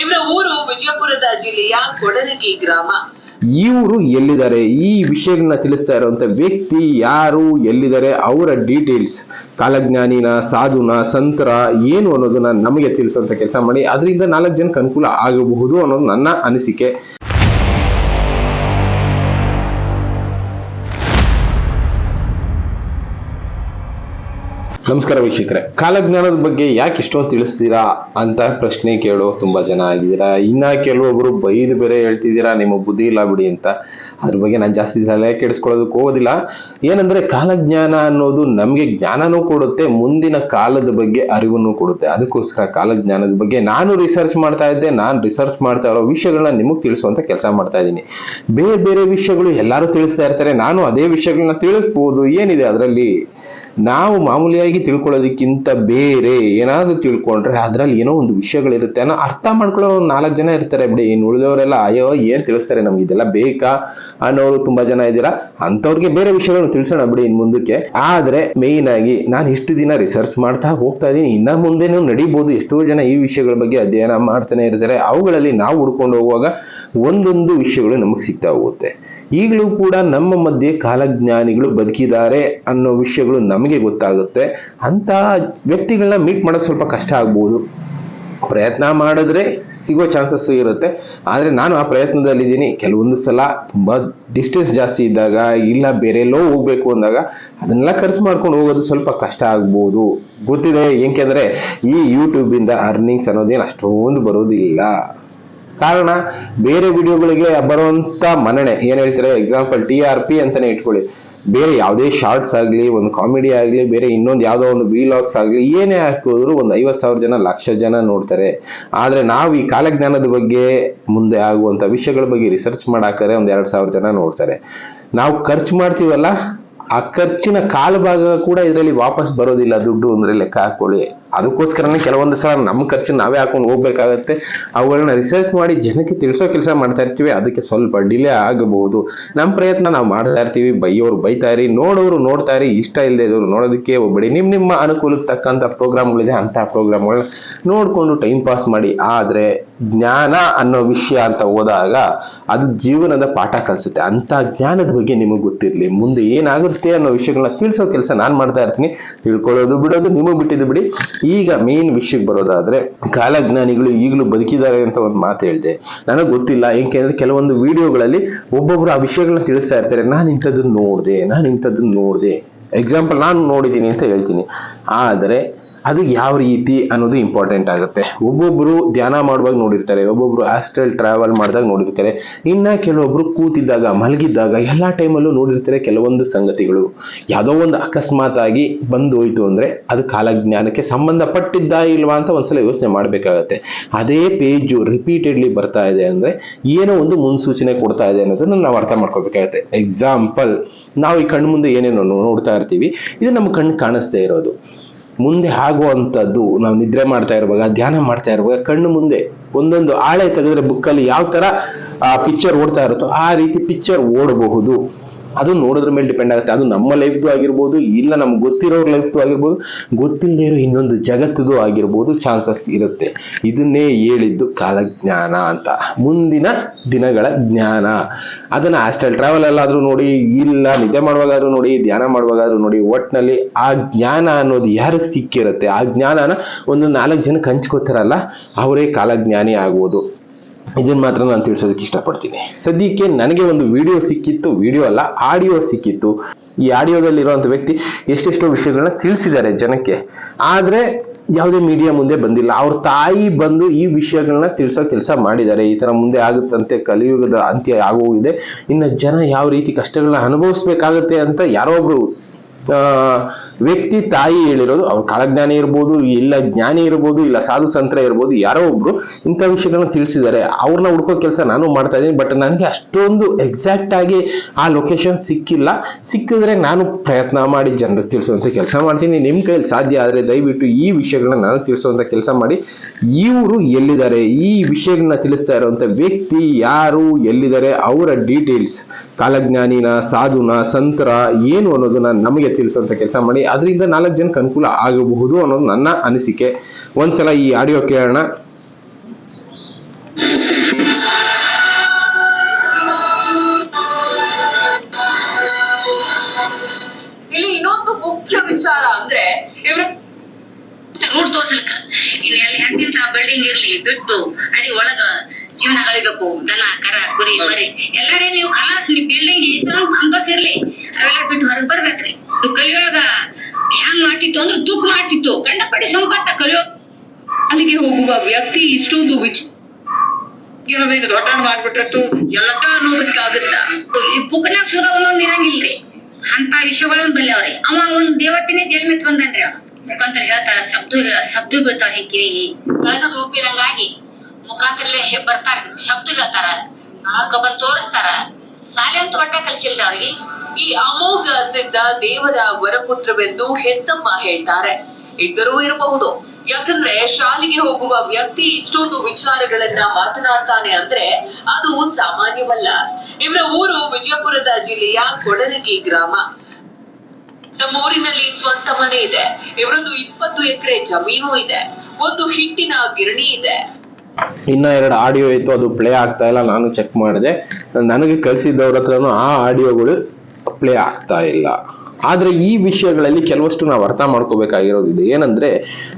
ಇವರ ಊರು ವಿಜಯಪುರದ ಜಿಲ್ಲೆಯ ಕೊಡರಗಿ ಗ್ರಾಮ. ಇವರು ಎಲ್ಲಿದ್ದಾರೆ? ಈ ವಿಷಯಗಳನ್ನ ತಿಳಿಸ್ತಾ ಇರುವಂತ ವ್ಯಕ್ತಿ ಯಾರು? ಎಲ್ಲಿದ್ದಾರೆ? ಅವರ ಡೀಟೇಲ್ಸ್. ಕಾಲಜ್ಞಾನಿನ, ಸಾಧುನ, ಸಂತರ ಏನು ಅನ್ನೋದನ್ನ ನಮಗೆ ತಿಳಿಸುವಂತ ಕೆಲಸ ಮಾಡಿ, ಅದರಿಂದ ನಾಲ್ಕು ಜನಕ್ಕೆ ಅನುಕೂಲ ಆಗಬಹುದು ಅನ್ನೋದು ನನ್ನ ಅನಿಸಿಕೆ. ನಮಸ್ಕಾರ ವೀಕ್ಷಕರೇ. ಕಾಲಜ್ಞಾನದ ಬಗ್ಗೆ ಯಾಕೆ ಇಷ್ಟೊಂದು ತಿಳಿಸ್ತೀರಾ ಅಂತ ಪ್ರಶ್ನೆ ಕೇಳೋ ತುಂಬಾ ಜನ ಆಗಿದ್ದೀರಾ? ಇನ್ನ ಕೆಲವೊಬ್ಬರು ಬೈದು ಬೇರೆ ಹೇಳ್ತಿದ್ದೀರಾ? ನಿಮ್ಮ ಬುದ್ಧಿ ಇಲ್ಲ ಬಿಡಿ ಅಂತ. ಅದ್ರ ಬಗ್ಗೆ ನಾನು ಜಾಸ್ತಿ ಸಲಹೆ ಕೆಡಿಸ್ಕೊಳ್ಳೋದಕ್ಕೆ ಹೋಗೋದಿಲ್ಲ. ಏನಂದ್ರೆ ಕಾಲಜ್ಞಾನ ಅನ್ನೋದು ನಮಗೆ ಜ್ಞಾನನೂ ಕೊಡುತ್ತೆ, ಮುಂದಿನ ಕಾಲದ ಬಗ್ಗೆ ಅರಿವನ್ನು ಕೊಡುತ್ತೆ. ಅದಕ್ಕೋಸ್ಕರ ಕಾಲಜ್ಞಾನದ ಬಗ್ಗೆ ನಾನು ರಿಸರ್ಚ್ ಮಾಡ್ತಾ ಇದ್ದೆ, ನಾನು ರಿಸರ್ಚ್ ಮಾಡ್ತಾ ಇರೋ ವಿಷಯಗಳನ್ನ ನಿಮಗೆ ತಿಳಿಸುವಂತ ಕೆಲಸ ಮಾಡ್ತಾ ಇದ್ದೀನಿ. ಬೇರೆ ಬೇರೆ ವಿಷಯಗಳು ಎಲ್ಲರೂ ತಿಳಿಸ್ತಾ ಇರ್ತಾರೆ, ನಾನು ಅದೇ ವಿಷಯಗಳನ್ನ ತಿಳಿಸ್ಬೋದು. ಏನಿದೆ ಅದರಲ್ಲಿ? ನಾವು ಮಾಮೂಲಿಯಾಗಿ ತಿಳ್ಕೊಳ್ಳೋದಕ್ಕಿಂತ ಬೇರೆ ಏನಾದರೂ ತಿಳ್ಕೊಂಡ್ರೆ ಅದರಲ್ಲಿ ಏನೋ ಒಂದು ವಿಷಯಗಳಿರುತ್ತೆ ಅನ್ನೋ ಅರ್ಥ ಮಾಡ್ಕೊಳ್ಳೋ ಒಂದು ನಾಲ್ಕು ಜನ ಇರ್ತಾರೆ. ಬಿಡಿ ಇನ್ನು ಉಳಿದವರೆಲ್ಲ ಅಯ್ಯೋ, ಏನು ತಿಳಿಸ್ತಾರೆ? ನಮ್ಗೆ ಇದೆಲ್ಲ ಬೇಕಾ ಅನ್ನೋರು ತುಂಬಾ ಜನ ಇದ್ದೀರಾ? ಅಂಥವ್ರಿಗೆ ಬೇರೆ ವಿಷಯಗಳನ್ನು ತಿಳಿಸೋಣ ಬಿಡಿ ಇನ್ನು ಮುಂದಕ್ಕೆ. ಆದರೆ ಮೇಯ್ನ್ ಆಗಿ ನಾನು ಇಷ್ಟು ದಿನ ರಿಸರ್ಚ್ ಮಾಡ್ತಾ ಹೋಗ್ತಾ ಇದ್ದೀನಿ. ಇನ್ನ ಮುಂದೆನೂ ನಡಿಬೋದು. ಎಷ್ಟೋ ಜನ ಈ ವಿಷಯಗಳ ಬಗ್ಗೆ ಅಧ್ಯಯನ ಮಾಡ್ತಾನೆ ಇರ್ತಾರೆ. ಅವುಗಳಲ್ಲಿ ನಾವು ಹುಡ್ಕೊಂಡು ಹೋಗುವಾಗ ಒಂದೊಂದು ವಿಷಯಗಳು ನಮಗೆ ಸಿಗ್ತಾ ಹೋಗುತ್ತೆ. ಈಗಲೂ ಕೂಡ ನಮ್ಮ ಮಧ್ಯೆ ಕಾಲಜ್ಞಾನಿಗಳು ಬದುಕಿದ್ದಾರೆ ಅನ್ನೋ ವಿಷಯಗಳು ನಮಗೆ ಗೊತ್ತಾಗುತ್ತೆ. ಅಂತ ವ್ಯಕ್ತಿಗಳನ್ನ ಮೀಟ್ ಮಾಡೋದು ಸ್ವಲ್ಪ ಕಷ್ಟ ಆಗ್ಬೋದು. ಪ್ರಯತ್ನ ಮಾಡಿದ್ರೆ ಸಿಗೋ ಚಾನ್ಸಸ್ ಇರುತ್ತೆ. ಆದರೆ ನಾನು ಆ ಪ್ರಯತ್ನದಲ್ಲಿದ್ದೀನಿ. ಕೆಲವೊಂದು ಸಲ ತುಂಬ ಡಿಸ್ಟೆನ್ಸ್ ಜಾಸ್ತಿ ಇದ್ದಾಗ ಇಲ್ಲ, ಬೇರೆ ಎಲ್ಲೋ ಹೋಗ್ಬೇಕು ಅಂದಾಗ ಅದನ್ನೆಲ್ಲ ಖರ್ಚು ಮಾಡ್ಕೊಂಡು ಹೋಗೋದು ಸ್ವಲ್ಪ ಕಷ್ಟ ಆಗ್ಬೋದು. ಗೊತ್ತಿದೆ ಏಕೆಂದರೆ ಈ ಯೂಟ್ಯೂಬಿಂದ ಅರ್ನಿಂಗ್ಸ್ ಅನ್ನೋದೇನು ಅಷ್ಟೊಂದು ಬರೋದಿಲ್ಲ. ಕಾರಣ ಬೇರೆ ವಿಡಿಯೋಗಳಿಗೆ ಬರುವಂತ ಮನ್ನಣೆ. ಏನ್ ಹೇಳ್ತಾರೆ? ಎಕ್ಸಾಂಪಲ್ ಟಿ ಆರ್ ಪಿ ಅಂತಾನೆ ಇಟ್ಕೊಳ್ಳಿ. ಬೇರೆ ಯಾವುದೇ ಶಾರ್ಟ್ಸ್ ಆಗಲಿ, ಒಂದು ಕಾಮಿಡಿ ಆಗಲಿ, ಬೇರೆ ಇನ್ನೊಂದು ಯಾವುದೋ ಒಂದು ವಿಲಾಗ್ಸ್ ಆಗಲಿ, ಏನೇ ಹಾಕಿದ್ರು ಒಂದು ಐವತ್ತು ಸಾವಿರ ಜನ, ಲಕ್ಷ ಜನ ನೋಡ್ತಾರೆ. ಆದರೆ ನಾವು ಈ ಕಾಲಜ್ಞಾನದ ಬಗ್ಗೆ, ಮುಂದೆ ಆಗುವಂಥ ವಿಷಯಗಳ ಬಗ್ಗೆ ರಿಸರ್ಚ್ ಮಾಡಾಕರೆ ಒಂದು ಎರಡು ಸಾವಿರ ಜನ ನೋಡ್ತಾರೆ. ನಾವು ಖರ್ಚು ಮಾಡ್ತೀವಲ್ಲ, ಆ ಖರ್ಚಿನ ಕಾಲು ಭಾಗ ಕೂಡ ಇದರಲ್ಲಿ ವಾಪಸ್ ಬರೋದಿಲ್ಲ, ದುಡ್ಡು ಅಂದರೆ ಲೆಕ್ಕ ಹಾಕೊಳ್ಳಿ. ಅದಕ್ಕೋಸ್ಕರನೇ ಕೆಲವೊಂದು ಸಲ ನಮ್ಮ ಖರ್ಚು ನಾವೇ ಹಾಕೊಂಡು ಹೋಗ್ಬೇಕಾಗತ್ತೆ. ಅವುಗಳನ್ನ ರಿಸರ್ಚ್ ಮಾಡಿ ಜನಕ್ಕೆ ತಿಳಿಸೋ ಕೆಲಸ ಮಾಡ್ತಾ ಇರ್ತೀವಿ. ಅದಕ್ಕೆ ಸ್ವಲ್ಪ ಡಿಲೇ ಆಗಬಹುದು. ನಮ್ಮ ಪ್ರಯತ್ನ ನಾವು ಮಾಡ್ತಾ ಇರ್ತೀವಿ. ಬೈಯೋರು ಬೈತಾ ಇರಿ. ನೋಡೋರು ನೋಡ್ತಾ ಇರಿ. ಇಷ್ಟ ಇಲ್ಲದೆ ಇರೋರು ನೋಡೋದಕ್ಕೆ ಹೋಗ್ಬೇಡಿ. ನಿಮ್ಮ ನಿಮ್ಮ ಅನುಕೂಲಕ್ಕೆ ತಕ್ಕಂಥ ಪ್ರೋಗ್ರಾಮ್ಗಳಿದೆ ಅಂತಹ ಪ್ರೋಗ್ರಾಮ್ಗಳನ್ನ ನೋಡಿಕೊಂಡು ಟೈಮ್ ಪಾಸ್ ಮಾಡಿ. ಆದರೆ ಜ್ಞಾನ ಅನ್ನೋ ವಿಷಯ ಅಂತ ಹೋದಾಗ ಅದು ಜೀವನದ ಪಾಠ ಕಲಿಸುತ್ತೆ. ಅಂತ ಜ್ಞಾನದ ಬಗ್ಗೆ ನಿಮಗೆ ಗೊತ್ತಿರಲಿ. ಮುಂದೆ ಏನಾಗುತ್ತೆ ಅನ್ನೋ ವಿಷಯಗಳನ್ನ ತಿಳಿಸೋ ಕೆಲಸ ನಾನು ಮಾಡ್ತಾ ಇರ್ತೀನಿ. ತಿಳ್ಕೊಳ್ಳೋದು, ಬಿಡೋದು, ನಿಮಗೆ ಬಿಟ್ಟಿದ್ದು ಬಿಡಿ. ಈಗ ಮೇನ್ ವಿಷಯಕ್ಕೆ ಬರೋದಾದ್ರೆ ಕಾಲಜ್ಞಾನಿಗಳು ಈಗಲೂ ಬದುಕಿದ್ದಾರೆ ಅಂತ ಒಂದು ಮಾತು ಹೇಳಿದೆ. ನನಗೆ ಗೊತ್ತಿಲ್ಲ ಏಕೆಂದ್ರೆ ಕೆಲವೊಂದು ವಿಡಿಯೋಗಳಲ್ಲಿ ಒಬ್ಬೊಬ್ರು ಆ ವಿಷಯಗಳನ್ನ ತಿಳಿಸ್ತಾ ಇರ್ತಾರೆ. ನಾನು ಇಂಥದ್ದನ್ನು ನೋಡಿದೆ, ನಾನು ಇಂಥದ್ದನ್ನು ನೋಡಿದೆ. ಎಕ್ಸಾಂಪಲ್ ನಾನು ನೋಡಿದ್ದೀನಿ ಅಂತ ಹೇಳ್ತೀನಿ. ಆದರೆ ಅದು ಯಾವ ರೀತಿ ಅನ್ನೋದು ಇಂಪಾರ್ಟೆಂಟ್ ಆಗುತ್ತೆ. ಒಬ್ಬೊಬ್ರು ಧ್ಯಾನ ಮಾಡುವಾಗ ನೋಡಿರ್ತಾರೆ, ಒಬ್ಬೊಬ್ರು ಆಸ್ಟ್ರಲ್ ಟ್ರಾವೆಲ್ ಮಾಡಿದಾಗ ನೋಡಿರ್ತಾರೆ. ಇನ್ನ ಕೆಲವೊಬ್ರು ಕೂತಿದ್ದಾಗ, ಮಲಗಿದ್ದಾಗ, ಎಲ್ಲ ಟೈಮಲ್ಲೂ ನೋಡಿರ್ತಾರೆ ಕೆಲವೊಂದು ಸಂಗತಿಗಳು. ಯಾವುದೋ ಒಂದು ಅಕಸ್ಮಾತ್ ಆಗಿ ಬಂದು ಹೋಯ್ತು ಅಂದ್ರೆ ಅದು ಕಾಲಜ್ಞಾನಕ್ಕೆ ಸಂಬಂಧಪಟ್ಟಿದ್ದ ಇಲ್ವಾ ಅಂತ ಒಂದ್ಸಲ ಯೋಚನೆ ಮಾಡಬೇಕಾಗತ್ತೆ. ಅದೇ ಪೇಜು ರಿಪೀಟೆಡ್ಲಿ ಬರ್ತಾ ಇದೆ ಅಂದ್ರೆ ಏನೋ ಒಂದು ಮುನ್ಸೂಚನೆ ಕೊಡ್ತಾ ಇದೆ ಅನ್ನೋದನ್ನ ನಾವು ಅರ್ಥ ಮಾಡ್ಕೋಬೇಕಾಗತ್ತೆ. ಎಕ್ಸಾಂಪಲ್ ನಾವು ಈ ಕಣ್ಣು ಮುಂದೆ ಏನೇನೋ ನೋಡ್ತಾ ಇರ್ತೀವಿ, ಇದು ನಮ್ಮ ಕಣ್ಣು ಕಾಣಿಸ್ದೇ ಇರೋದು. ಮುಂದೆ ಆಗುವಂಥದ್ದು ನಾವು ನಿದ್ರೆ ಮಾಡ್ತಾ ಇರುವಾಗ, ಧ್ಯಾನ ಮಾಡ್ತಾ ಇರುವಾಗ, ಕಣ್ಣು ಮುಂದೆ ಒಂದೊಂದು ಆಳೆ ತೆಗೆದ್ರೆ ಬುಕ್ಕಲ್ಲಿ ಯಾವ ತರ ಆ ಪಿಕ್ಚರ್ ಓಡ್ತಾ ಇರುತ್ತೋ ಆ ರೀತಿ ಪಿಕ್ಚರ್ ಓಡಬಹುದು. ಅದು ನೋಡೋದ್ರ ಮೇಲೆ ಡಿಪೆಂಡ್ ಆಗುತ್ತೆ. ಅದು ನಮ್ಮ ಲೈಫ್ದು ಆಗಿರ್ಬೋದು, ಇಲ್ಲ ನಮ್ಗೆ ಗೊತ್ತಿರೋರ್ ಲೈಫ್ದು ಆಗಿರ್ಬೋದು ಗೊತ್ತಿಲ್ಲದೆ ಇರೋ ಇನ್ನೊಂದು ಜಗತ್ತದು ಆಗಿರ್ಬೋದು ಚಾನ್ಸಸ್ ಇರುತ್ತೆ. ಇದನ್ನೇ ಹೇಳಿದ್ದು ಕಾಲಜ್ಞಾನ ಅಂತ. ಮುಂದಿನ ದಿನಗಳ ಜ್ಞಾನ. ಅದನ್ನ ಆಸ್ಟಲ್ ಟ್ರಾವೆಲ್ ಅಲ್ಲಾದ್ರೂ ನೋಡಿ, ಇಲ್ಲ ನಿದ್ದೆ ಮಾಡುವಾಗಾದ್ರೂ ನೋಡಿ, ಧ್ಯಾನ ಮಾಡುವಾಗಾದ್ರೂ ನೋಡಿ ಒಟ್ಟಿನಲ್ಲಿ ಆ ಜ್ಞಾನ ಅನ್ನೋದು ಯಾರಿಗೆ ಸಿಕ್ಕಿರುತ್ತೆ? ಆ ಜ್ಞಾನನ ಒಂದು ನಾಲ್ಕು ಜನಕ್ಕೆ ಹಂಚ್ಕೋತಾರಲ್ಲ ಅವರೇ ಕಾಲಜ್ಞಾನಿ ಆಗುವುದು ಇದನ್ನ ಮಾತ್ರ ನಾನು ತಿಳಿಸೋದಕ್ಕೆ ಇಷ್ಟಪಡ್ತೀನಿ. ಸದ್ಯಕ್ಕೆ ನನಗೆ ಒಂದು ವಿಡಿಯೋ ಸಿಕ್ಕಿತ್ತು ವಿಡಿಯೋ ಅಲ್ಲ ಆಡಿಯೋ ಸಿಕ್ಕಿತ್ತು. ಈ ಆಡಿಯೋದಲ್ಲಿ ಇರುವಂತ ವ್ಯಕ್ತಿ ಎಷ್ಟೆಷ್ಟೋ ವಿಷಯಗಳನ್ನ ತಿಳಿಸಿದ್ದಾರೆ ಜನಕ್ಕೆ. ಆದ್ರೆ ಯಾವುದೇ ಮೀಡಿಯಾ ಮುಂದೆ ಬಂದಿಲ್ಲ. ಅವ್ರ ತಾಯಿ ಬಂದು ಈ ವಿಷಯಗಳನ್ನ ತಿಳಿಸೋ ಕೆಲಸ ಮಾಡಿದ್ದಾರೆ. ಈ ತರ ಮುಂದೆ ಆಗುತ್ತಂತೆ, ಕಲಿಯುಗದ ಅಂತ್ಯ ಆಗೋಗಿದೆ ಇನ್ನು ಜನ ಯಾವ ರೀತಿ ಕಷ್ಟಗಳನ್ನ ಅನುಭವಿಸ್ಬೇಕಾಗತ್ತೆ ಅಂತ ಯಾರೋ ಒಬ್ರು ವ್ಯಕ್ತಿ ತಾಯಿ ಹೇಳಿರೋದು, ಅವ್ರ ಕಾಲಜ್ಞಾನಿ ಇರ್ಬೋದು, ಇಲ್ಲ ಜ್ಞಾನಿ ಇರ್ಬೋದು, ಇಲ್ಲ ಸಾಧು ಸಂತ್ರ ಇರ್ಬೋದು, ಯಾರೋ ಒಬ್ರು ಇಂಥ ವಿಷಯಗಳನ್ನ ತಿಳಿಸಿದ್ದಾರೆ. ಅವ್ರನ್ನ ಹುಡ್ಕೋ ಕೆಲಸ ನಾನು ಮಾಡ್ತಾ ಇದ್ದೀನಿ ಬಟ್ ನನಗೆ ಅಷ್ಟೊಂದು ಎಕ್ಸಾಕ್ಟ್ ಆಗಿ ಆ ಲೊಕೇಶನ್ ಸಿಕ್ಕಿಲ್ಲ. ಸಿಕ್ಕಿದ್ರೆ ನಾನು ಪ್ರಯತ್ನ ಮಾಡಿ ಜನರಿಗೆ ತಿಳಿಸುವಂತ ಕೆಲಸ ಮಾಡ್ತೀನಿ. ನಿಮ್ಮ ಕೈಯಲ್ಲಿ ಸಾಧ್ಯ ಆದರೆ ದಯವಿಟ್ಟು ಈ ವಿಷಯಗಳನ್ನ ನಾನು ತಿಳಿಸುವಂತ ಕೆಲಸ ಮಾಡಿ. ಇವರು ಎಲ್ಲಿದ್ದಾರೆ? ಈ ವಿಷಯಗಳನ್ನ ತಿಳಿಸ್ತಾ ಇರುವಂತ ವ್ಯಕ್ತಿ ಯಾರು? ಎಲ್ಲಿದ್ದಾರೆ? ಅವರ ಡೀಟೇಲ್ಸ್ ಕಾಲಜ್ಞಾನಿನ ಸಾಧುನ ಸಂತರ ಏನು ಅನ್ನೋದನ್ನ ನಮಗೆ ತಿಳಿಸುವಂತ ಕೆಲಸ ಮಾಡಿ ಅದರಿಂದ ನಾಲ್ಕು ಜನಕ್ಕೆ ಅನುಕೂಲ ಆಗಬಹುದು ಅನ್ನೋದು ನನ್ನ ಅನಿಸಿಕೆ. ಒಂದ್ಸಲ ಈ ಆಡಿಯೋ ಕೇಳೋಣ. ಇಲ್ಲಿ ಇನ್ನೊಂದು ಮುಖ್ಯ ವಿಚಾರ ಅಂದ್ರೆ ರೋಡ್ ತೋರ್ಸ್ಲಿಕ್ಕ ಇಲ್ಲಿ ಅಲ್ಲಿ ಬಿಲ್ಡಿಂಗ್ ಇರ್ಲಿ ಬಿಟ್ಟು ಅಡಿ ಒಳಗ ಜೀವನ ಕಳಿಬೇಕು ದನ ಕರ ಕುರಿ ಮರಿ. ಅಂದ್ರೆ ಗಂಡಪಡೆ ಸಂಪಾತ ಕಲಿಯೋ ಅಲ್ಲಿಗೆ ಹೋಗುವ ವ್ಯಕ್ತಿ ಇಷ್ಟೊಂದು ವಿಚ ಏನದೈದು ದೊಡ್ಡ ಮಾಡ್ಬಿಟ್ರತ್ತು ಎಲ್ಲ ಅನ್ನೋದಕ್ಕಾಗುತ್ತ ಈ ಪುಕ್ಕನಾಗ ಸುದ ಒಂದೊಂದ್ ಇರಂಗಿಲ್ರಿ. ಅಂತ ವಿಷಯಗಳನ್ನ ಬಲ್ಯವ್ರಿ. ಅವ ಒಂದ್ ದೇವತಿನೇ ಜನ್ಮೆತ್ ಬಂದನ್ರಿ ಅವ. ಮುಖಾಂತರ ಹೇಳ್ತಾರ ಶಬ್ದ ಶಬ್ದ ಬೀಳ್ತಾವ ಹೆಕ್ಕಿರಿ. ಕಣ್ಣದ ರೂಪಿರಂಗಾಗಿ ಮುಖಾಂತರಲ್ಲೇ ಹೆ- ಬರ್ತಾರ ಶಬ್ದ ಹೇಳ್ತಾರ ನಾಲ್ಕ ಬಂದ್ ತೋರಿಸ್ತಾರ ಶಾಲೆ ಅಂತ ಒಟ್ಟ ಕಲ್ಸಿಲ್ರಿ ಅವ್ರಿಗೆ. ಈ ಅಮೋಘ ಸಿದ್ಧ ದೇವರ ವರಪುತ್ರವೆಂದು ಹೆತ್ತಮ್ಮ ಹೇಳ್ತಾರೆ. ಇದ್ದರೂ ಇರಬಹುದು. ಯಾಕಂದ್ರೆ ಶಾಲೆಗೆ ಹೋಗುವ ವ್ಯಕ್ತಿ ಇಷ್ಟೊಂದು ವಿಚಾರಗಳನ್ನ ಮಾತನಾಡ್ತಾನೆ ಅಂದ್ರೆ ಅದು ಸಾಮಾನ್ಯವಲ್ಲ. ಇವರ ಊರು ವಿಜಯಪುರದ ಜಿಲ್ಲೆಯ ಕೊಡರಗಿ ಗ್ರಾಮ. ತಮ್ಮ ಊರಿನಲ್ಲಿ ಸ್ವಂತ ಮನೆ ಇದೆ. ಇವರೊಂದು ಇಪ್ಪತ್ತು ಎಕರೆ ಜಮೀನು ಇದೆ. ಒಂದು ಹಿಟ್ಟಿನ ಗಿರಣಿ ಇದೆ. ಇನ್ನ ಎರಡು ಆಡಿಯೋ ಇತ್ತು, ಅದು ಪ್ಲೇ ಆಗ್ತಾ ಇಲ್ಲ, ನಾನು ಚೆಕ್ ಮಾಡಿದೆ. ನನಗೆ ಕಳಿಸಿದ್ದವ್ರ ಹತ್ರನೂ ಆ ಆಡಿಯೋಗಳು ಪ್ಲೇ ಆಗ್ತಾ ಇಲ್ಲ. ಆದ್ರೆ ಈ ವಿಷಯಗಳಲ್ಲಿ ಕೆಲವಷ್ಟು ನಾವು ಅರ್ಥ ಮಾಡ್ಕೋಬೇಕಾಗಿರೋದಿದೆ. ಏನಂದ್ರೆ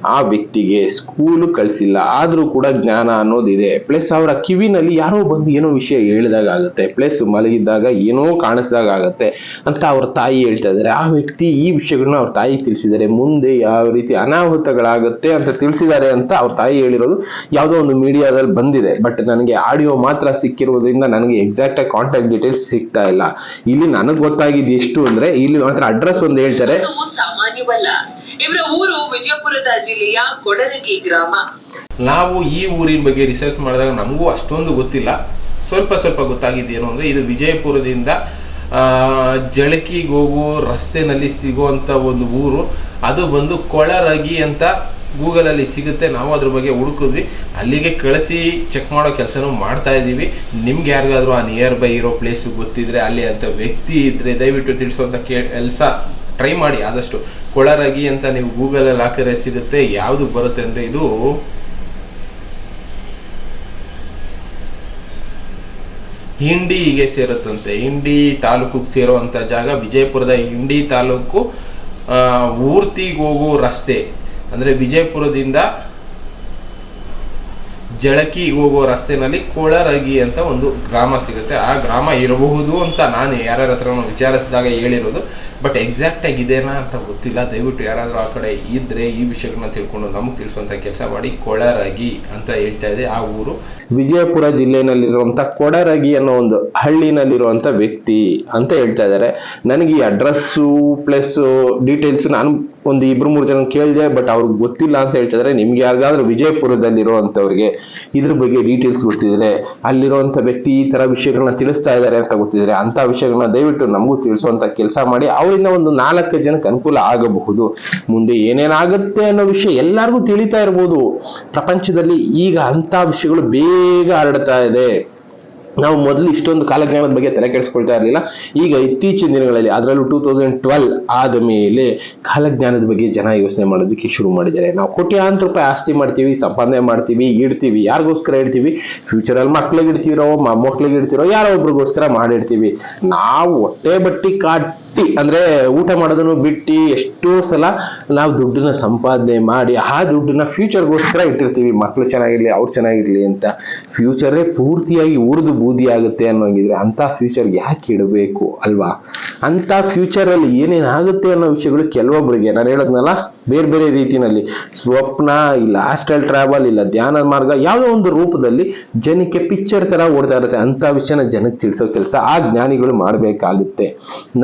ಆ ವ್ಯಕ್ತಿಗೆ ಸ್ಕೂಲು ಕಳಿಸಿಲ್ಲ. ಆದರೂ ಕೂಡ ಜ್ಞಾನ ಅನ್ನೋದಿದೆ. ಪ್ಲಸ್ ಅವರ ಕಿವಿನಲ್ಲಿ ಯಾರೋ ಬಂದು ಏನೋ ವಿಷಯ ಹೇಳಿದಾಗ ಆಗುತ್ತೆ ಪ್ಲಸ್ ಮಲಗಿದ್ದಾಗ ಏನೋ ಕಾಣಿಸಿದಾಗ ಆಗುತ್ತೆ ಅಂತ ಅವ್ರ ತಾಯಿ ಹೇಳ್ತಾ ಇದ್ದಾರೆ. ಆ ವ್ಯಕ್ತಿ ಈ ವಿಷಯಗಳನ್ನ ಅವ್ರ ತಾಯಿ ತಿಳಿಸಿದ್ದಾರೆ. ಮುಂದೆ ಯಾವ ರೀತಿ ಅನಾಹುತಗಳಾಗುತ್ತೆ ಅಂತ ತಿಳಿಸಿದ್ದಾರೆ ಅಂತ ಅವ್ರ ತಾಯಿ ಹೇಳಿರೋದು ಯಾವುದೋ ಒಂದು ಮೀಡಿಯಾದಲ್ಲಿ ಬಂದಿದೆ. ಬಟ್ ನನಗೆ ಆಡಿಯೋ ಮಾತ್ರ ಸಿಕ್ಕಿರುವುದರಿಂದ ನನಗೆ ಎಕ್ಸಾಕ್ಟ್ ಆಗಿ ಕಾಂಟ್ಯಾಕ್ಟ್ ಡೀಟೇಲ್ಸ್ ಸಿಗ್ತಾ ಇಲ್ಲ. ಇಲ್ಲಿ ನನಗೆ ಗೊತ್ತಾಗಿದ್ದು ಎಷ್ಟು ಅಂದ್ರೆ ಇಲ್ಲಿ ಮಾತ್ರ ಅಡ್ರೆಸ್ ಒಂದು ಹೇಳ್ತಾರೆ. ಇವರ ಊರು ವಿಜಯಪುರದ ಜಿಲ್ಲೆಯ ಕೊಡರಗಿ ಗ್ರಾಮ. ನಾವು ಈ ಊರಿನ ಬಗ್ಗೆ ರಿಸರ್ಚ್ ಮಾಡಿದಾಗ ನಮಗೂ ಅಷ್ಟೊಂದು ಗೊತ್ತಿಲ್ಲ. ಸ್ವಲ್ಪ ಸ್ವಲ್ಪ ಗೊತ್ತಾಗಿದ್ದೇನು ಅಂದರೆ ಇದು ವಿಜಯಪುರದಿಂದ ಜಳಕಿಗೋಗು ಜಳಕಿಗೆ ಹೋಗೋ ರಸ್ತೆನಲ್ಲಿ ಸಿಗುವಂತ ಒಂದು ಊರು. ಅದು ಬಂದು ಕೊಳರಗಿ ಅಂತ ಗೂಗಲಲ್ಲಿ ಸಿಗುತ್ತೆ. ನಾವು ಅದ್ರ ಬಗ್ಗೆ ಹುಡುಕಿದ್ವಿ. ಅಲ್ಲಿಗೆ ಕಳಿಸಿ ಚೆಕ್ ಮಾಡೋ ಕೆಲಸನೂ ಮಾಡ್ತಾ ಇದ್ದೀವಿ. ನಿಮ್ಗೆ ಯಾರಿಗಾದ್ರೂ ಆ ನಿಯರ್ ಬೈ ಇರೋ ಪ್ಲೇಸು ಗೊತ್ತಿದ್ರೆ, ಅಲ್ಲಿ ಅಂತ ವ್ಯಕ್ತಿ ಇದ್ದರೆ ದಯವಿಟ್ಟು ತಿಳಿಸುವಂಥ ಕೇ, ಕೆಲಸ ಟ್ರೈ ಮಾಡಿ, ಆದಷ್ಟು ಕೊಳರಗಿ ಅಂತ ನೀವು ಗೂಗಲಲ್ಲಿ ಹಾಕಿದ್ರೆ ಸಿಗುತ್ತೆ. ಯಾವುದು ಬರುತ್ತೆ ಅಂದರೆ ಇದು ಹಿಂಡಿಗೆ ಸೇರುತ್ತಂತೆ. ಹಿಂಡಿ ತಾಲೂಕಿಗೆ ಸೇರುವಂಥ ಜಾಗ ವಿಜಯಪುರದ ಹಿಂಡಿ ತಾಲೂಕು ಊರ್ತಿಗೆ ಹೋಗೋ ರಸ್ತೆ. ಅಂದರೆ ವಿಜಯಪುರದಿಂದ ಜಳಕಿ ಹೋಗೋ ರಸ್ತೆನಲ್ಲಿ ಕೋಳರಗಿ ಅಂತ ಒಂದು ಗ್ರಾಮ ಸಿಗುತ್ತೆ. ಆ ಗ್ರಾಮ ಇರಬಹುದು ಅಂತ ನಾನು ಯಾರ್ಯಾರ ಹತ್ರ ವಿಚಾರಿಸಿದಾಗ ಹೇಳಿರೋದು. ಬಟ್ ಎಕ್ಸಾಕ್ಟ್ ಆಗಿ ಇದೇನಾ ಅಂತ ಗೊತ್ತಿಲ್ಲ. ದಯವಿಟ್ಟು ಯಾರಾದರೂ ಆ ಕಡೆ ಇದ್ರೆ ಈ ವಿಷಯಗಳನ್ನ ತಿಳ್ಕೊಂಡು ನಮಗೆ ತಿಳಿಸುವಂತ ಕೆಲಸ ಮಾಡಿ ಕೊಳರಗಿ ಅಂತ ಹೇಳ್ತಾ ಇದೆ ಆ ಊರು. ವಿಜಯಪುರ ಜಿಲ್ಲೆಯಲ್ಲಿರುವಂಥ ಕೊಡರಗಿ ಅನ್ನೋ ಒಂದು ಹಳ್ಳಿನಲ್ಲಿರುವಂಥ ವ್ಯಕ್ತಿ ಅಂತ ಹೇಳ್ತಾ ಇದ್ದಾರೆ. ನನಗೆ ಈ ಅಡ್ರೆಸ್ಸು ಪ್ಲಸ್ ಡೀಟೇಲ್ಸ್ ನಾನು ಒಂದು ಇಬ್ರು ಮೂರು ಜನ ಕೇಳಿದೆ ಬಟ್ ಅವ್ರಿಗೆ ಗೊತ್ತಿಲ್ಲ ಅಂತ ಹೇಳ್ತಿದ್ರೆ. ನಿಮ್ಗೆ ಯಾರಿಗಾದ್ರೂ ವಿಜಯಪುರದಲ್ಲಿರುವಂಥವ್ರಿಗೆ ಇದ್ರ ಬಗ್ಗೆ ಡೀಟೇಲ್ಸ್ ಗೊತ್ತಿದ್ರೆ ಅಲ್ಲಿರುವಂಥ ವ್ಯಕ್ತಿ ಈ ತರ ವಿಷಯಗಳನ್ನ ತಿಳಿಸ್ತಾ ಇದ್ದಾರೆ ಅಂತ ಗೊತ್ತಿದ್ರೆ ಅಂತ ವಿಷಯಗಳನ್ನ ದಯವಿಟ್ಟು ನಮಗೂ ತಿಳಿಸುವಂತ ಕೆಲಸ ಮಾಡಿ, ಅವರಿಂದ ಒಂದು ನಾಲ್ಕು ಜನಕ್ಕೆ ಅನುಕೂಲ ಆಗಬಹುದು. ಮುಂದೆ ಏನೇನಾಗುತ್ತೆ ಅನ್ನೋ ವಿಷಯ ಎಲ್ಲರಿಗೂ ತಿಳಿತಾ ಇರ್ಬೋದು. ಪ್ರಪಂಚದಲ್ಲಿ ಈಗ ಅಂತ ವಿಷಯಗಳು ಬೇಗ ಹರಡ್ತಾ ಇದೆ. ನಾವು ಮೊದಲು ಇಷ್ಟೊಂದು ಕಾಲಜ್ಞಾನದ ಬಗ್ಗೆ ತಲೆ ಕೆಡಿಸ್ಕೊಳ್ತಾ ಇರಲಿಲ್ಲ. ಈಗ ಇತ್ತೀಚಿನ ದಿನಗಳಲ್ಲಿ ಅದರಲ್ಲೂ ಟೂ ತೌಸಂಡ್ ಟ್ವೆಲ್ ಆದ ಮೇಲೆ ಕಾಲಜ್ಞಾನದ ಬಗ್ಗೆ ಜನ ಯೋಚನೆ ಮಾಡೋದಕ್ಕೆ ಶುರು ಮಾಡಿದ್ದಾರೆ. ನಾವು ಕೋಟ್ಯಾಂತರ ರೂಪಾಯಿ ಆಸ್ತಿ ಮಾಡ್ತೀವಿ, ಸಂಪಾದನೆ ಮಾಡ್ತೀವಿ ಇಡ್ತೀವಿ ಯಾರಿಗೋಸ್ಕರ ಇಡ್ತೀವಿ ಫ್ಯೂಚರಲ್ಲಿ ಮಕ್ಳಿಗೆ ಇಡ್ತೀರೋ, ಮೊಮ್ಮಕ್ಳಿಗೆ ಇಡ್ತೀರೋ, ಯಾರೋ ಒಬ್ರಿಗೋಸ್ಕರ ಮಾಡಿರ್ತೀವಿ ನಾವು ಹೊಟ್ಟೆ ಬಟ್ಟಿ ಕಾಟಿ ಅಂದ್ರೆ ಊಟ ಮಾಡೋದನ್ನು ಬಿಟ್ಟು ಎಷ್ಟೋ ಸಲ ನಾವು ದುಡ್ಡನ್ನ ಸಂಪಾದನೆ ಮಾಡಿ ಆ ದುಡ್ಡನ್ನ ಫ್ಯೂಚರ್ಗೋಸ್ಕರ ಇಟ್ಟಿರ್ತೀವಿ. ಮಕ್ಳು ಚೆನ್ನಾಗಿರ್ಲಿ, ಅವ್ರು ಚೆನ್ನಾಗಿರ್ಲಿ ಅಂತ. ಫ್ಯೂಚರೇ ಪೂರ್ತಿಯಾಗಿ ಉರಿದು ಬೂದಿ ಆಗುತ್ತೆ ಅನ್ನೋಂಗಿದ್ರೆ ಅಂತ ಫ್ಯೂಚರ್ ಯಾಕೆ ಇಡಬೇಕು ಅಲ್ವಾ? ಅಂತ ಫ್ಯೂಚರಲ್ಲಿ ಏನೇನಾಗುತ್ತೆ ಅನ್ನೋ ವಿಷಯಗಳು ಕೆಲವೊಬ್ಬರಿಗೆ ನಾನು ಹೇಳೋದ್ನಲ್ಲ ಬೇರೆ ಬೇರೆ ರೀತಿಯಲ್ಲಿ ಸ್ವಪ್ನ ಇಲ್ಲ ಆಸ್ಟ್ರಲ್ ಟ್ರಾವೆಲ್ ಇಲ್ಲ ಧ್ಯಾನ ಮಾರ್ಗ, ಯಾವುದೋ ಒಂದು ರೂಪದಲ್ಲಿ ಜನಕ್ಕೆ ಪಿಕ್ಚರ್ ತರ ಓಡ್ತಾ ಇರುತ್ತೆ. ಅಂತ ವಿಷಯನ ಜನಕ್ಕೆ ತಿಳಿಸೋ ಕೆಲಸ ಆ ಜ್ಞಾನಿಗಳು ಮಾಡಬೇಕಾಗುತ್ತೆ.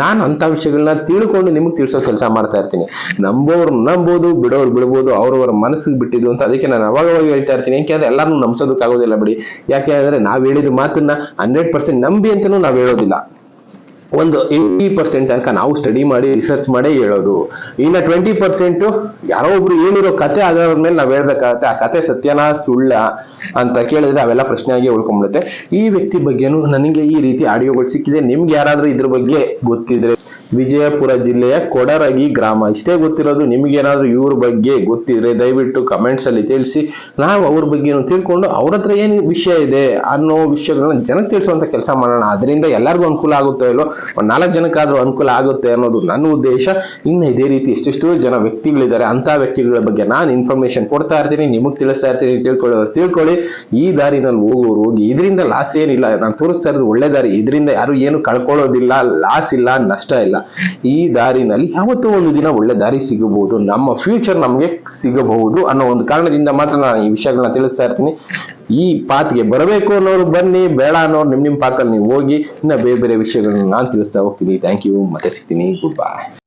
ನಾನು ಅಂತ ವಿಷಯಗಳನ್ನ ತಿಳ್ಕೊಂಡು ನಿಮಗೆ ತಿಳಿಸೋ ಕೆಲಸ ಮಾಡ್ತಾ ಇರ್ತೀನಿ. ನಂಬೋರು ನಂಬೋದು, ಬಿಡೋರು ಬಿಡ್ಬೋದು, ಅವ್ರವ್ರ ಮನಸ್ಸಿಗೆ ಬಿಟ್ಟಿದ್ದು ಅಂತ ಅದಕ್ಕೆ ನಾನು ಅವಾಗ ಅವಾಗ ಹೇಳ್ತಾ ಇರ್ತೀನಿ. ಯಾಕೆಂದ್ರೆ ಎಲ್ಲಾರು ನಂಬಿಸೋದಕ್ಕಾಗೋದಿಲ್ಲ ಬಿಡಿ. ಯಾಕೆ ಅಂದ್ರೆ ನಾವು ಹೇಳಿದ ಮಾತನ್ನ ಹಂಡ್ರೆಡ್ ಪರ್ಸೆಂಟ್ ನಂಬಿ ಅಂತಲೂ ನಾವು ಹೇಳೋದಿಲ್ಲ. ಒಂದು ಏಯ್ಟಿ ಪರ್ಸೆಂಟ್ ತನಕ ನಾವು ಸ್ಟಡಿ ಮಾಡಿ ರಿಸರ್ಚ್ ಮಾಡೇ ಹೇಳೋದು. ಇನ್ನು ಟ್ವೆಂಟಿ ಪರ್ಸೆಂಟ್ ಯಾರೋ ಒಬ್ರು ಏನಿರೋ ಕತೆ ಮೇಲೆ ನಾವು ಹೇಳ್ಬೇಕಾಗತ್ತೆ, ಆ ಕತೆ ಸತ್ಯನಾ ಸುಳ್ಳ ಅಂತ ಕೇಳಿದ್ರೆ ಅವೆಲ್ಲ ಪ್ರಶ್ನೆಯಾಗಿ ಉಳ್ಕೊಂಡ್ಬಿಡುತ್ತೆ ಈ ವ್ಯಕ್ತಿ ಬಗ್ಗೆನೂ ನನಗೆ ಈ ರೀತಿ ಆಡಿಯೋಗಳು ಸಿಕ್ಕಿದೆ. ನಿಮ್ಗೆ ಯಾರಾದ್ರೂ ಇದ್ರ ಬಗ್ಗೆ ಗೊತ್ತಿದ್ರೆ ವಿಜಯಪುರ ಜಿಲ್ಲೆಯ ಕೊಡರಗಿ ಗ್ರಾಮ. ಇಷ್ಟೇ ಗೊತ್ತಿರೋದು ನಿಮಗೇನಾದರೂ ಇವ್ರ ಬಗ್ಗೆ ಗೊತ್ತಿದ್ರೆ ದಯವಿಟ್ಟು ಕಮೆಂಟ್ಸಲ್ಲಿ ತಿಳಿಸಿ. ನಾವು ಅವ್ರ ಬಗ್ಗೆ ತಿಳ್ಕೊಂಡು ಅವ್ರ ಹತ್ರ ಏನು ವಿಷಯ ಇದೆ ಅನ್ನೋ ವಿಷಯಗಳನ್ನ ಜನಕ್ಕೆ ತಿಳಿಸುವಂಥ ಕೆಲಸ ಮಾಡೋಣ. ಅದರಿಂದ ಎಲ್ಲರಿಗೂ ಅನುಕೂಲ ಆಗುತ್ತೋ ಇಲ್ಲೋ ಒಂದು ನಾಲ್ಕು ಜನಕ್ಕಾದರೂ ಅನುಕೂಲ ಆಗುತ್ತೆ ಅನ್ನೋದು ನನ್ನ ಉದ್ದೇಶ. ಇನ್ನು ಇದೇ ರೀತಿ ಎಷ್ಟೆಷ್ಟು ಜನ ವ್ಯಕ್ತಿಗಳಿದ್ದಾರೆ. ಅಂಥ ವ್ಯಕ್ತಿಗಳ ಬಗ್ಗೆ ನಾನು ಇನ್ಫಾರ್ಮೇಶನ್ ಕೊಡ್ತಾ ಇರ್ತೀನಿ, ನಿಮಗೆ ತಿಳಿಸ್ತಾ ಇರ್ತೀನಿ ತಿಳ್ಕೊಳ್ಳೋರು ತಿಳ್ಕೊಳ್ಳಿ. ಈ ದಾರಿನಲ್ಲಿ ಹೋಗೋರು ಹೋಗಿ, ಇದರಿಂದ ಲಾಸ್ ಏನಿಲ್ಲ. ನಾನು ತೋರಿಸ್ತಾ ಇರೋದು ಒಳ್ಳೆ ದಾರಿ. ಇದರಿಂದ ಯಾರು ಏನು ಕಳ್ಕೊಳ್ಳೋದಿಲ್ಲ. ಲಾಸ್ ಇಲ್ಲ, ನಷ್ಟ ಇಲ್ಲ. ಈ ದಾರಿನಲ್ಲಿ ಯಾವತ್ತೂ ಒಂದು ದಿನ ಒಳ್ಳೆ ದಾರಿ ಸಿಗಬಹುದು, ನಮ್ಮ ಫ್ಯೂಚರ್ ನಮಗೆ ಸಿಗಬಹುದು ಅನ್ನೋ ಒಂದು ಕಾರಣದಿಂದ ಮಾತ್ರ ನಾನು ಈ ವಿಷಯಗಳನ್ನ ತಿಳಿಸ್ತಾ ಇರ್ತೀನಿ. ಈ ಪಾತ್ಗೆ ಬರಬೇಕು ಅನ್ನೋರು ಬನ್ನಿ, ಬೇಡ ಅನ್ನೋರು ನಿಮ್ ನಿಮ್ ಪಾತಲ್ಲಿ ನೀವು ಹೋಗಿ, ಇನ್ನ ಬೇರೆ ಬೇರೆ ವಿಷಯಗಳನ್ನ ನಾನು ತಿಳಿಸ್ತಾ ಹೋಗ್ತೀನಿ. ಥ್ಯಾಂಕ್ ಯು ಮತ್ತೆ ಸಿಗ್ತೀನಿ. ಗುಡ್ ಬಾಯ್